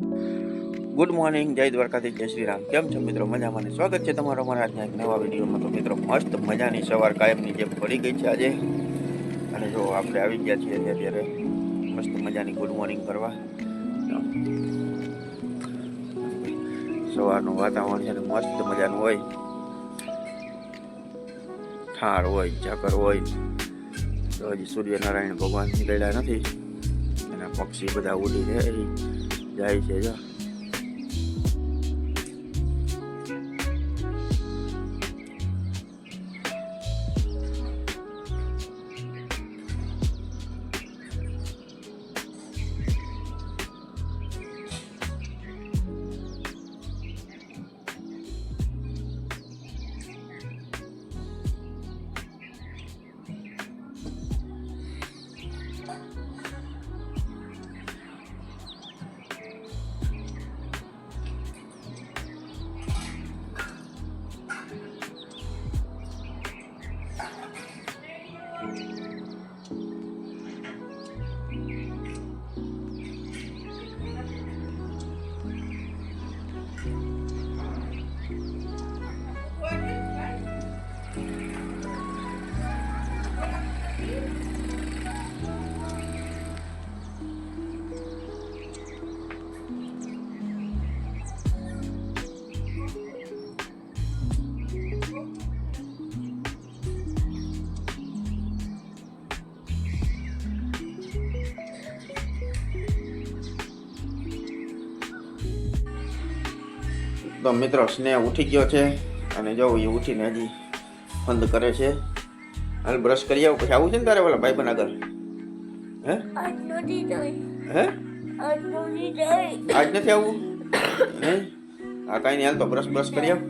Good morning જય દ્વારકાથી જય શ્રી રામ. કેમ છો મિત્રો? મજામાં સ્વાગત છે તમારો અમારા આજના એક નવા વિડીયોમાં. તો મિત્રો, મસ્ત મજાની સવાર કાયમની જેમ પડી ગઈ છે આજે. અને જો આપણે આવી ગયા છીએ અત્યારે મસ્ત મજાની ગુડ મોર્નિંગ કરવા. સવારનું વાતાવરણ છે મસ્ત મજાનું હોય. ઠાર હોય ઝાકર હોય. તો હજી સૂર્યનારાયણ ભગવાન નીકળ્યા નથી. અને પક્ષી બધા ઉડી રહે જાય છે જો તો મિત્રો સ્નેહ ઉઠી ગયો છે અને જો એ ઉઠીને હજી બંધ કરે છે. હાલ બ્રશ કરી આવું પછી આવું છે ને તારે ઓલા ભાઈ આગળ? હે? હે? આજ નથી આવવું હે? આ કાંઈ નહીં હાલ તો બ્રશ બ્રશ કરી આવ.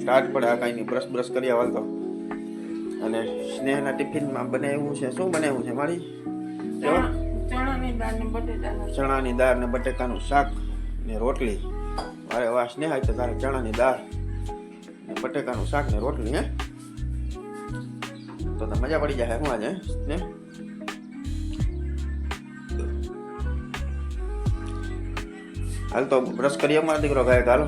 સ્ટાર્ટ પડે આ કાંઈ નહીં બ્રશ બ્રશ કરી આવ હાલ તો. અને સ્નેહના ટિફિનમાં બનાવ્યું છે શું બનાવ્યું છે મારી? ચણાની દાળ ને બટેટાનું ચણાની દાળ ને બટેકાનું શાક ને રોટલી. વાસ ને તો તારે ચણાની દાળ બટેકાનું શાક ને રોટલી, હે? તો તો મજા પડી જાય હું આજે, ને? હાલ તો બ્રશ કરીએ અમારા દીકરો ગાય હાલો.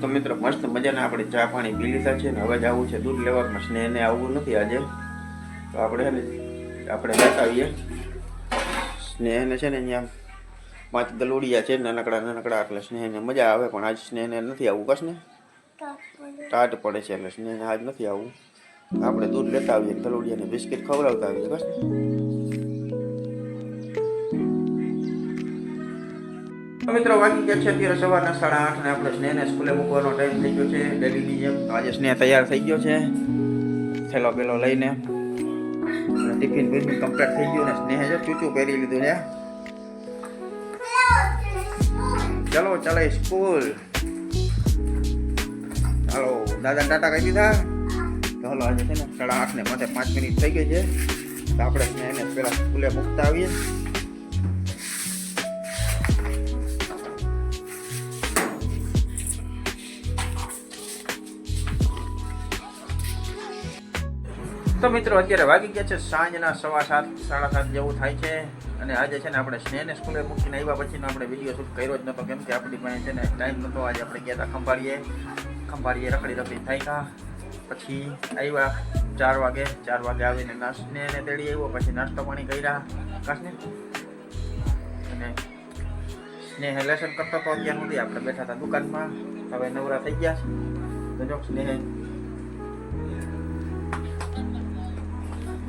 તો મિત્રો, મસ્ત મજાના આપણે ચા પાણી પી લીધા છે ને હવે જવું છે દૂધ લેવામાં. સ્નેહને આવવું નથી આજે. તો આપણે છે ને, આપણે લેતા આવીએ સ્નેહને છે ને અહીંયા પાંચ દલોડિયા છે, નાનકડા નાનકડા, એટલે સ્નેહને મજા આવે, પણ આજ સ્નેહને નથી આવવું કશ ને ટાટ પડે છે, એટલે સ્નેહને આજ નથી આવવું. આપણે દૂધ લેતા આવીએ દલોડિયાને બિસ્કિટ ખવડાવતા આવીએ કશ ને મિત્રો વાગી ગયા છે અત્યારે સવારના સાડા આઠ ને આપણે સ્નેહને સ્કૂલે મૂકવાનો ટાઈમ થઈ ગયો છે. ડેલીની જેમ આજે સ્નેહ તૈયાર થઈ ગયો છે. થેલો પેલો લઈને ટિફિન બિફિન કમ્પ્લીટ થઈ ગયું ને સ્નેહે જો ચૂચું પહેરી લીધું છે. ચલો, ચાલે સ્કૂલ. ચાલો દાદા ટાટા કહી દીધા. ચાલો આજે છે ને સાડા આઠ ને માથે પાંચ મિનિટ થઈ ગઈ છે. તો આપણે સ્નેહને પેલા સ્કૂલે મૂકતા આવીએ. તો મિત્રો, અત્યારે વાગી ગયા છે સાંજના સવા સાત, સાડા સાત જેવું થાય છે. અને આજે છે ને આપણે સ્નેહને સ્કૂલે મૂકીને આવ્યા પછીનો આપણે વીડિયો શૂટ કર્યો જ નહોતો કેમ કે આપણી પાસે છે ને ટાઈમ નહોતો આજે આપણે ગયા હતા ખંભાળીએ. ખંભાળીએ રખડી રખડી થાય પછી આવ્યા ચાર વાગે ચાર વાગે આવીને નાસ્ને સ્નેહને તેડી આવ્યો, પછી નાસ્તો પાણી કર્યા. કાશને અને સ્નેહ લેસન કરતો હતો અત્યાર સુધી આપણે બેઠા હતા દુકાનમાં. હવે નવરા થઈ ગયા છે. તો જો સ્નેહ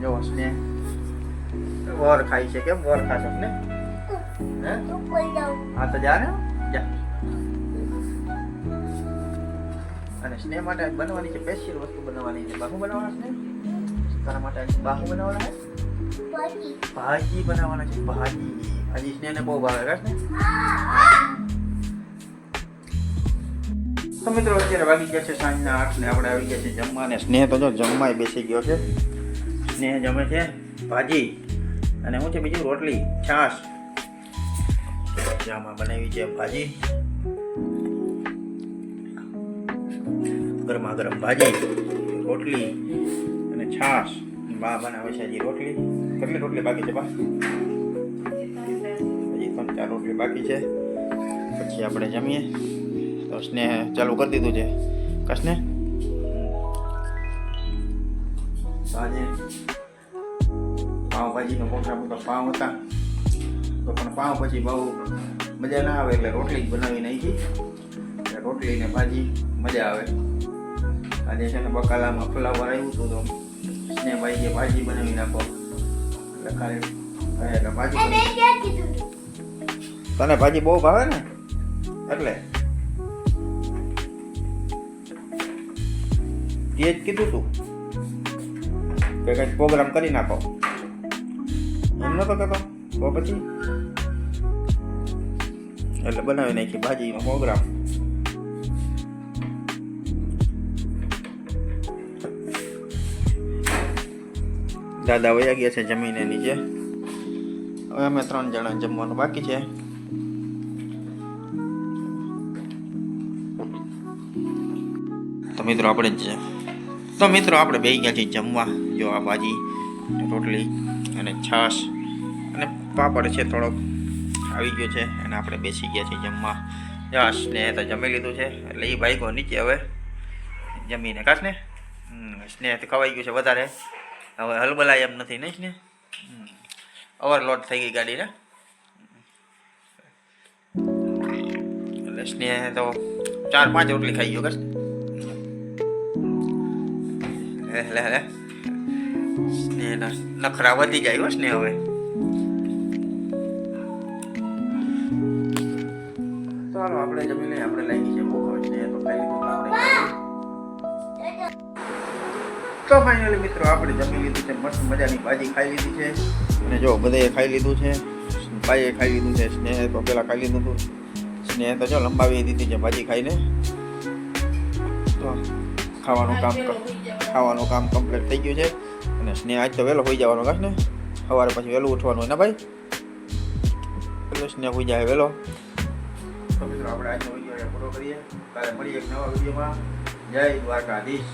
જો સ્નેહ. વર ખાય છે કેમ? વર ખાશો ને હે? હા, તો જા ને. અને સ્નેહ માટે બનવાની છે સ્પેશિયલ વસ્તુ બનાવવાની છે. બાહુ બનાવવાના છે તારા માટે બાહુ બનાવવાના છે? ભાજી બનાવવાના છે. ભાજી. ભાજી સ્નેહને બહુ ભાવે છે તો મિત્રો, અત્યારે વાગી ગયા છે સાંજના આઠ ને આપણે આવી ગયા છે જમવા. ને સ્નેહ તો જો જમવાય બેસી ગયો છે. સ્નેહ જમે છે ભાજી. અને હું છે બીજું રોટલી છાશ. જામાં બનાવી છે ભાજી. ગરમા ગરમ ભાજી રોટલી અને છાશ. બા બનાવે છે હજી રોટલી. કેટલી રોટલી બાકી છે બા? હજી ત્રણ ચાર રોટલી બાકી છે. પછી આપણે જમીએ. તો સ્નેહ ચાલુ કરી દીધું છે. કસને? સાંજે પાવભાજીનો મોટા મોટા પાઉં હતા. તો પણ પાવ પછી બહુ મજા ના આવે એટલે રોટલી જ બનાવી નાખી. એટલે રોટલી ને ભાજી મજા આવે. આજે છે ને બકાલામાં ફ્લાવર આવ્યું હતું તો ને ભાઈ જે ભાજી બનાવી નાખો. એટલે ખાલી એટલે ભાજી. તને ભાજી બહુ ભાવે ને? એટલે. તે જ કીધું તું. કે કંઈક પ્રોગ્રામ કરી નાખો. એમ નતો કહેતો, તો પછી? એટલે બનાવી નાખી ભાજીનો પ્રોગ્રામ દાદા વયા ગયા છે જમીને નીચે. હવે અમે ત્રણ જણા જમવાનું બાકી છે. તો મિત્રો આપણે જ તો મિત્રો આપણે બે ગયા છીએ જમવા? જો આ ભાજી, રોટલી અને છાશ. પાપડ છે થોડોક. આવી ગયો છે અને આપણે બેસી ગયા છીએ જમવા. યસ ને તો જમી લીધું છે. એટલે એ ભાઈ નીચે હવે જમીને. કાશ ને? સ્નેહ તો ખવાઈ ગયું છે વધારે. હવે હલબલાય એમ નથી, નહીં ને ઓવરલોડ થઈ ગઈ ગાડીને. એટલે સ્નેહ તો ચાર પાંચ રોટલી ખાઈ ગયો, કશ લે લે લે. સ્નેહના નખરા વધી જાય હો સ્નેહ હવે. તો ફાઇનલી મિત્રો આપણે જમી લીધું છે મસ્ત મજાની ભાજી ખાઈ લીધી છે. અને જો બધાએ ખાઈ લીધું છે. ભાઈએ ખાઈ લીધું છે સ્નેહ તો પહેલાં ખાઈ લીધું હતું. સ્નેહ તો જો લંબાવી દીધી છે ભાજી ખાઈને. તો ખાવાનું કામ ખાવાનું કામ કમ્પ્લીટ થઈ ગયું છે. અને સ્નેહ આજ તો વહેલો હોઈ જવાનો કાશ ને? સવારે પછી વહેલું ઉઠવાનું હોય ને ભાઈ? એટલે સ્નેહ હોઈ જાય વહેલો. તો મિત્રો આપણે આજનો વીડિયો પૂરો કરીએ. કાલે મળીએ એક નવા વિડીયોમાં. જય દ્વારકાધીશ.